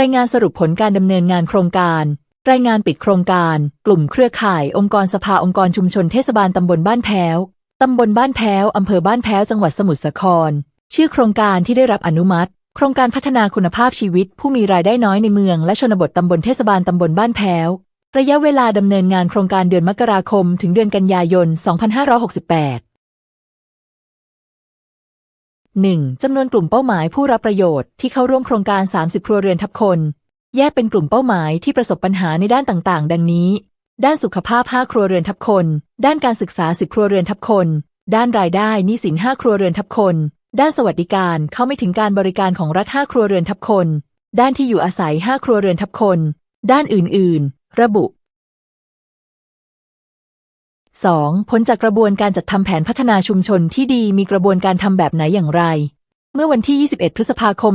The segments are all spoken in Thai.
รายงานสรุปผลการดำเนินงานโครงการ รายงานปิดโครงการ กลุ่มเครือข่ายองค์กรสภาองค์กรชุมชนเทศบาลตำบลบ้านแพ้วตำบลบ้านแพ้วอำเภอบ้านแพ้วจังหวัดสมุทรสาคร ชื่อโครงการที่ได้รับอนุมัติ โครงการพัฒนาคุณภาพชีวิต ผู้มีรายได้น้อยในเมือง และชนบทตำบลเทศบาลตำบลบ้านแพ้วระยะเวลาดำเนินงานโครงการเดือนมกราคม ถึงเดือนกันยายน 2568 1. จำนวนกลุ่มเป้าหมายผู้รับประโยชน์ที่เข้าร่วมโครงการ 30 ครัวเรือนทับคน แยกเป็นกลุ่มเป้าหมายที่ประสบปัญหาในด้านต่างๆ ดังนี้ ด้านสุขภาพ 5 ครัวเรือนทับคน ด้านการศึกษา 10 ครัวเรือนทับคน ด้านรายได้หนี้สิน 5 ครัวเรือนทับคน ด้านสวัสดิการเข้าไม่ถึงการบริการของรัฐ 5 ครัวเรือนทับคน ด้านที่อยู่อาศัย 5 ครัวเรือนทับคน ด้านอื่น ๆ ระบุ 2. ผลจากกระบวนการจัดทำแผนพัฒนาชุมชนที่ดีมีกระบวนการทำแบบไหนอย่างไร เมื่อวันที่ 21 พฤษภาคม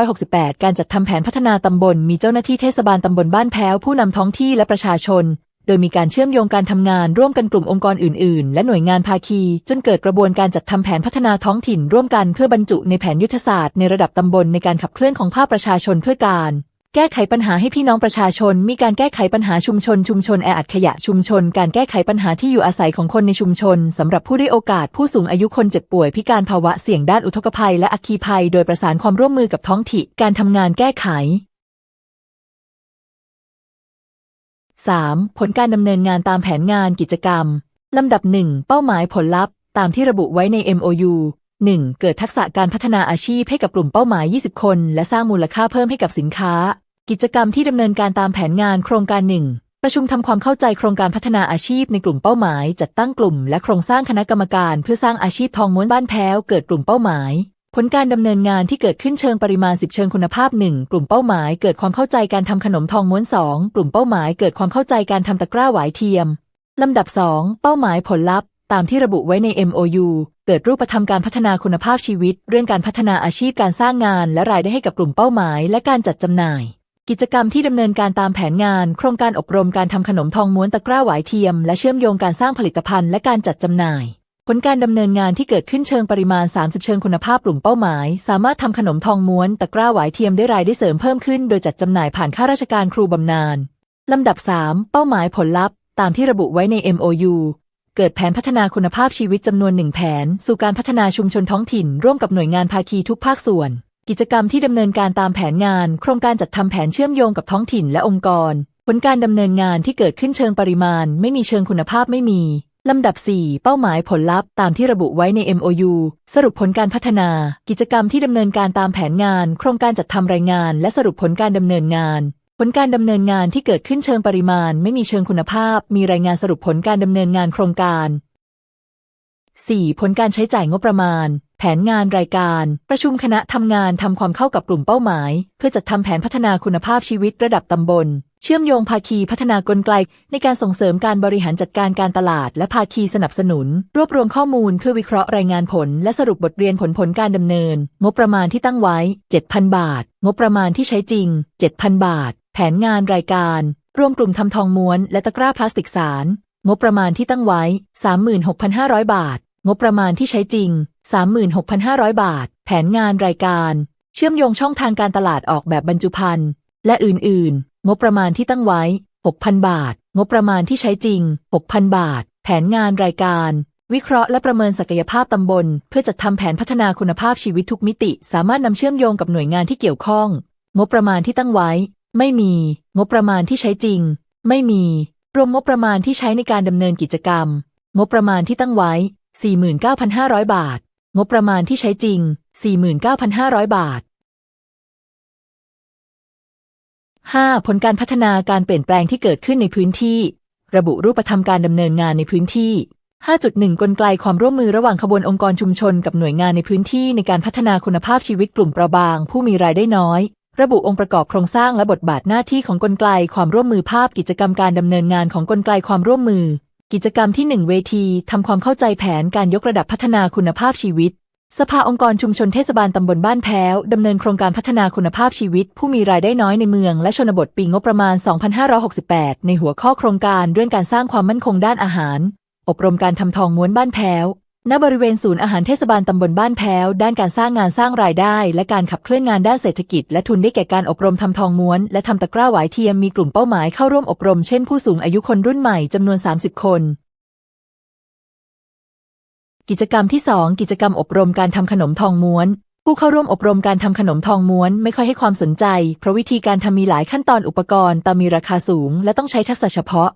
2568 การจัดทำแผนพัฒนาตำบล มีเจ้าหน้าที่เทศบาลตำบลบ้านแพ้วผู้นำท้องที่และประชาชน โดยมีการเชื่อมโยงการทำงานร่วมกันกลุ่มองค์กรอื่น ๆ และหน่วยงานภาคี จนเกิดกระบวนการจัดทำแผนพัฒนาท้องถิ่น ร่วมกันเพื่อบรรจุในแผนยุทธศาสตร์ในระดับตำบลในการขับเคลื่อนของภาคประชาชนเพื่อการ แก้ไขปัญหาให้พี่น้องประชาชน มีการแก้ไขปัญหาชุมชน ชุมชนแออัดขยะชุมชน การแก้ไขปัญหาที่อยู่อาศัยของคนในชุมชนสำหรับผู้ได้โอกาสผู้สูงอายุคนเจ็บป่วยพิการภาวะเสี่ยงด้านอุทกภัย และอัคคีภัย โดยประสานความร่วมมือกับท้องถิ่นการทำงานแก้ไข 3. ผลการดำเนินงานตามแผนงานกิจกรรมลำดับ 1 เป้าหมายผลลัพธ์ ตามที่ระบุไว้ใน MOU 1. เกิดทักษะการพัฒนาอาชีพให้กับกลุ่มเป้าหมาย 20 คน และสร้างมูลค่าเพิ่มให้กับสินค้า กิจกรรมที่ดำเนินการตามแผนงานโครงการ1ประชุมทำความเข้าใจโครงการพัฒนาอาชีพในกลุ่มเป้าหมาย จัดตั้งกลุ่ม และโครงสร้างคณะกรรมการเพื่อสร้างอาชีพทองม้วนบ้านแพ้วเกิดกลุ่มเป้าหมาย ผลการดำเนินงานที่เกิดขึ้นเชิงปริมาณ 10 เชิงคุณภาพ 1 กลุ่มเป้าหมาย เกิดความเข้าใจการทำขนมทองม้วน 2 กลุ่มเป้าหมาย เกิดความเข้าใจการทำตะกร้าหวายเทียมลำดับ 2 เป้าหมายผลลัพธ์ ตามที่ระบุไว้ใน MOU เกิดรูปธรรมการพัฒนาคุณภาพชีวิต เรื่องการพัฒนาอาชีพการสร้างงาน และรายได้ให้กับกลุ่มเป้าหมาย และการจัดจำหน่าย กิจกรรมที่ดำเนินการตามแผนงาน โครงการอบรมการทำขนมทองม้วนตะกร้าหวายเทียม และเชื่อมโยงการสร้างผลิตภัณฑ์และการจัดจำหน่าย ผลการดำเนินงานที่เกิดขึ้นเชิงปริมาณ 30 เชิงคุณภาพกลุ่มเป้าหมาย สามารถทำขนมทองม้วนตะกร้าหวายเทียมได้รายได้เสริมเพิ่มขึ้น โดยจัดจำหน่ายผ่านข้าราชการครูบำนาญลำดับ 3 เป้าหมายผลลัพธ์ ตามที่ระบุไว้ใน MOU เกิดแผนพัฒนาคุณภาพชีวิตจำนวนหนึ่งแผน สู่การพัฒนาชุมชนท้องถิ่น ร่วมกับหน่วยงานภาคีทุกภาคส่วน กิจกรรมที่ดำเนินการตามแผนงาน โครงการจัดทำแผนเชื่อมโยงกับท้องถิ่นและองค์กร ผลการดำเนินงานที่เกิดขึ้นเชิงปริมาณ ไม่มีเชิงคุณภาพไม่มีลำดับ 4 เป้าหมายผลลัพธ์ตามที่ระบุไว้ใน MOU สรุปผลการพัฒนา กิจกรรมที่ดำเนินการตามแผนงาน โครงการจัดทำรายงาน และสรุปผลการดำเนินงาน ผลการดำเนินงานที่เกิดขึ้นเชิงปริมาณ ไม่มีเชิงคุณภาพ มีรายงานสรุปผลการดำเนินงานโครงการ 4. ผลการใช้จ่ายงบประมาณ แผนงานรายการ ประชุมคณะทำงานทำความเข้ากับกลุ่มเป้าหมาย เพื่อจัดทำแผนพัฒนาคุณภาพชีวิตระดับตำบล เชื่อมโยงภาคีพัฒนากลไกในการส่งเสริมการบริหารจัดการการตลาด และภาคีสนับสนุน รวบรวมข้อมูลเพื่อวิเคราะห์รายงานผล และสรุปบทเรียนผลผลการดำเนิน งบประมาณที่ตั้งไว้ 7,000 บาท งบประมาณที่ใช้จริง 7,000 บาท แผนงานรายการ รวมกลุ่มทำทองม้วน และตะกร้าพลาสติกสาร งบประมาณที่ตั้งไว้ 36,500 บาท งบประมาณที่ใช้จริง 36,500 บาท แผนงานรายการ เชื่อมโยงช่องทางการตลาดออกแบบบรรจุภัณฑ์และอื่นๆ งบประมาณที่ตั้งไว้ 6,000 บาท งบประมาณที่ใช้จริง 6,000 บาท แผนงานรายการ วิเคราะห์และประเมินศักยภาพตำบล เพื่อจัดทำแผนพัฒนาคุณภาพชีวิตทุกมิติ สามารถนำเชื่อมโยงกับหน่วยงานที่เกี่ยวข้อง งบประมาณที่ตั้งไว้ ไม่มี งบประมาณที่ใช้จริง ไม่มี รวมงบประมาณที่ใช้ในการดำเนินกิจกรรม งบประมาณที่ตั้งไว้ 49,500 บาท งบประมาณที่ใช้จริง 49,500 บาท 5. ผลการพัฒนาการเปลี่ยนแปลงที่เกิดขึ้นในพื้นที่ ระบุรูปธรรมการดำเนินงานในพื้นที่ 5.1 กลไกความร่วมมือระหว่างขบวนองค์กรชุมชนกับหน่วยงานในพื้นที่ในการพัฒนาคุณภาพชีวิตกลุ่มเปราะบาง ผู้มีรายได้น้อย ระบุองค์ประกอบโครงสร้างและบทบาทหน้าที่ของกลไกความร่วมมือภาพกิจกรรมการดำเนินงานของกลไกความร่วมมือ กิจกรรมที่ 1 เวทีทำความเข้าใจแผนการยกระดับพัฒนาคุณภาพชีวิต สภาองค์กรชุมชนเทศบาลตำบลบ้านแพ้วดำเนินโครงการพัฒนาคุณภาพชีวิต ผู้มีรายได้น้อยในเมือง และชนบทปีงบประมาณ 2568 ในหัวข้อโครงการเรื่องการสร้างความมั่นคงด้านอาหาร อบรมการทำทองม้วนบ้านแพ้ว ณบริเวณศูนย์อาหารเทศบาลตำบลบ้านแพ้ว ด้านการสร้างงานสร้างรายได้ และการขับเคลื่อนงานด้านเศรษฐกิจ และทุนได้แก่การอบรมทำทองม้วน และทำตะกร้าหวายเทียมมีกลุ่มเป้าหมายเข้าร่วมอบรมเช่นผู้สูงอายุคนรุ่นใหม่จำนวน 30 คน กิจกรรมที่ 2 กิจกรรมอบรมการทำขนมทองม้วน ผู้เข้าร่วมอบรมการทำขนมทองม้วนไม่ค่อยให้ความสนใจ เพราะวิธีการทำมีหลายขั้นตอนอุปกรณ์แต่มีราคาสูง และต้องใช้ทักษะเฉพาะ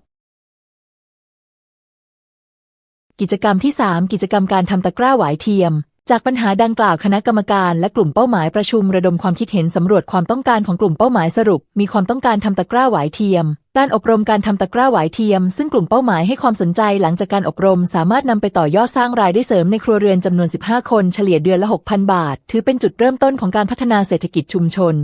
กิจกรรมที่ 3 กิจกรรมการทำตะกร้าหวายเทียม จากปัญหาดังกล่าวคณะกรรมการและกลุ่มเป้าหมายประชุมระดมความคิดเห็นสำรวจความต้องการของกลุ่มเป้าหมายสรุป มีความต้องการทำตะกร้าหวายเทียม การอบรมการทำตะกร้าหวายเทียม ซึ่งกลุ่มเป้าหมายให้ความสนใจหลังจากการอบรม สามารถนำไปต่อยอดสร้างรายได้เสริมในครัวเรือนจำนวน 15 คนเฉลี่ยเดือนละ 6,000 บาท ถือเป็นจุดเริ่มต้นของการพัฒนาเศรษฐกิจชุมชน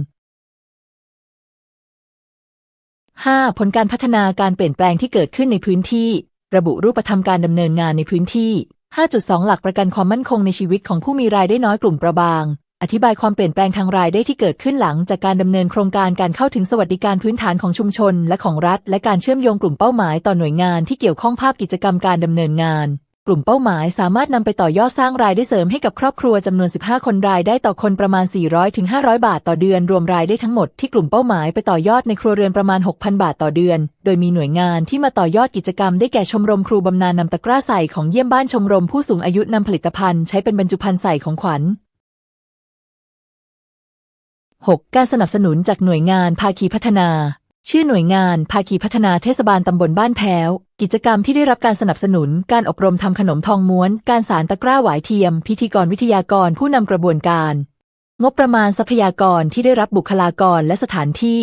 5. ผลการพัฒนาการเปลี่ยนแปลงที่เกิดขึ้นในพื้นที่ ระบุรูปธรรมการดำเนินงานในพื้นที่ 5.2 หลักประกันความมั่นคงในชีวิตของผู้มีรายได้น้อยกลุ่มประบาง อธิบายความเปลี่ยนแปลงทางรายได้ที่เกิดขึ้นหลังจากการดำเนินโครงการการเข้าถึงสวัสดิการพื้นฐานของชุมชน และของรัฐ และการเชื่อมโยงกลุ่มเป้าหมายต่อหน่วยงานที่เกี่ยวข้องภาพกิจกรรมการดำเนินงาน กลุ่มเป้าหมายสามารถนำไปต่อยอดสร้างรายได้เสริมให้กับครอบครัวจำนวน 15 คนรายได้ต่อคนประมาณ 400ถึง500 บาทต่อเดือน รวมรายได้ทั้งหมดที่กลุ่มเป้าหมายไปต่อยอดในครัวเรือนประมาณ 6,000 บาทต่อเดือน โดยมีหน่วยงานที่มาต่อยอดกิจกรรมได้แก่ชมรมครูบำนาญนำตะกร้าใส่ของเยี่ยมบ้านชมรมผู้สูงอายุนำผลิตภัณฑ์ใช้เป็นบรรจุภัณฑ์ใส่ของขวัญ 6. การสนับสนุนจากหน่วยงานภาคีพัฒนา ชื่อหน่วยงาน ภาคีพัฒนาเทศบาลตำบลบ้านแพ้ว กิจกรรมที่ได้รับการสนับสนุน การอบรมทำขนมทองม้วน การสารตะกร้าหวายเทียม พิธีกรวิทยากรผู้นำกระบวนการ งบประมาณทรัพยากรที่ได้รับบุคลากรและสถานที่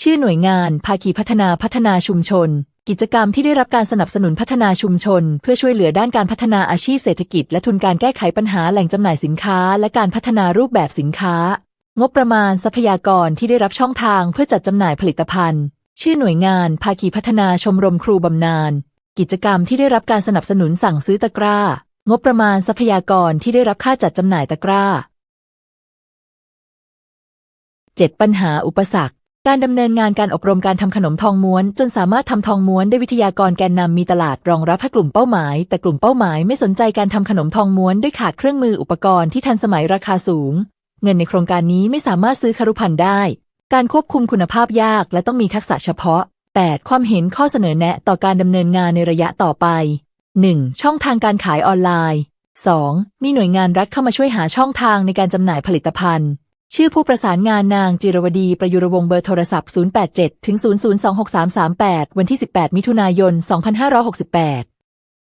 ชื่อหน่วยงาน ภาคีพัฒนาพัฒนาชุมชน กิจกรรมที่ได้รับการสนับสนุนพัฒนาชุมชน เพื่อช่วยเหลือด้านการพัฒนาอาชีพเศรษฐกิจ และทุนการแก้ไขปัญหาแหล่งจำหน่ายสินค้า และการพัฒนารูปแบบสินค้า งบประมาณทรัพยากรที่ได้รับช่องทางเพื่อจัดจำหน่ายผลิตภัณฑ์ ชื่อหน่วยงาน ภาคีพัฒนาชมรมครูบำนาญ กิจกรรมที่ได้รับการสนับสนุนสั่งซื้อตะกร้า งบประมาณทรัพยากรที่ได้รับค่าจัดจำหน่ายตะกร้า 7. ปัญหาอุปสรรค การดำเนินงานการอบรมการทำขนมทองม้วน จนสามารถทำทองม้วนได้วิทยากรแกนนำมีตลาดรองรับให้กลุ่มเป้าหมาย แต่กลุ่มเป้าหมายไม่สนใจการทำขนมทองม้วนด้วยขาดเครื่องมืออุปกรณ์ที่ทันสมัยราคาสูง เงินในโครงการนี้ไม่สามารถซื้อคารุพันธ์ได้ การควบคุมคุณภาพยากและต้องมีทักษะเฉพาะ 8. ความเห็นข้อเสนอแนะต่อการดำเนินงานในระยะต่อไป 1. ช่องทางการขายออนไลน์ 2. มีหน่วยงานรัฐเข้ามาช่วยหาช่องทางในการจำหน่ายผลิตภัณฑ์ ชื่อผู้ประสานงานนางจิรวดี ประยุรวงศ์เบอร์โทรศัพท์ 087ถึง0026338 วันที่ 18 มิถุนายน 2568